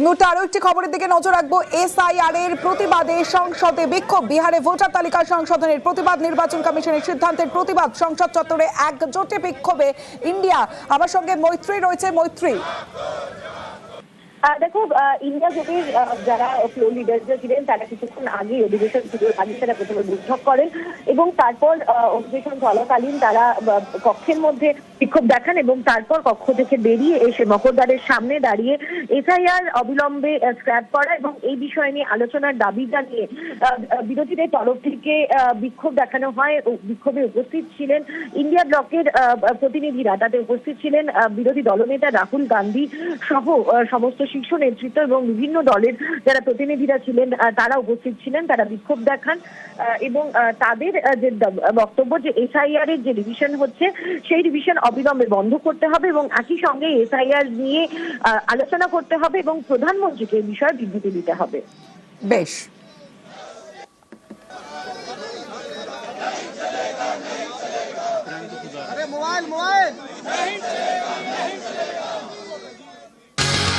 এই মুহূর্তে আরও একটি খবরের দিকে নজর রাখব। এসআইআর এর প্রতিবাদে সংসদে বিক্ষোভ। বিহারে ভোটার তালিকা সংশোধনের প্রতিবাদ, নির্বাচন কমিশনের সিদ্ধান্তের প্রতিবাদ। সংসদ চত্বরে একজোটে বিক্ষোভে ইন্ডিয়া। আমার সঙ্গে মৈত্রী রয়েছে। মৈত্রী। দেখো ইন্ডিয়া আহ, যারা ফ্লো লিডার ছিলেন তারা কিছুক্ষণ আগে অধিবেশন শুরুর আগে তারা প্রথমে বৈঠক করেন এবং তারপর অধিবেশন চলাকালীন তারা কক্ষের মধ্যে বিক্ষোভ দেখান এবং তারপর কক্ষ থেকে বেরিয়ে এসে মকরদ্বারের সামনে দাঁড়িয়ে এসআইআর অবিলম্বে স্ক্র্যাপ করা এবং এই বিষয় নিয়ে আলোচনার দাবি জানিয়ে বিরোধীদের তরফ থেকে বিক্ষোভ দেখানো হয় বিক্ষোভে উপস্থিত ছিলেন ইন্ডিয়া ব্লকের প্রতিনিধিরা। তাতে উপস্থিত ছিলেন বিরোধী দলনেতা রাহুল গান্ধী সহ সমস্ত শীর্ষ নেতৃত্ব এবং বিভিন্ন দলের যারা প্রতিনিধিরা ছিলেন আহ, তারা উপস্থিত ছিলেন তারা বিক্ষোভ দেখান আহ, এবং আহ, তাদের আহ, যে দ- বক্তব্য যে এসআইআর এর যে রিভিশন হচ্ছে সেই রিভিশন অবিলম্বে বন্ধ করতে হবে এবং একই সঙ্গে এসআইআর নিয়ে আহ, আলোচনা করতে হবে এবং প্রধানমন্ত্রীকে এই বিষয়ে বিবৃতি দিতে হবে বেশ अरे मोबाइल मोबाइल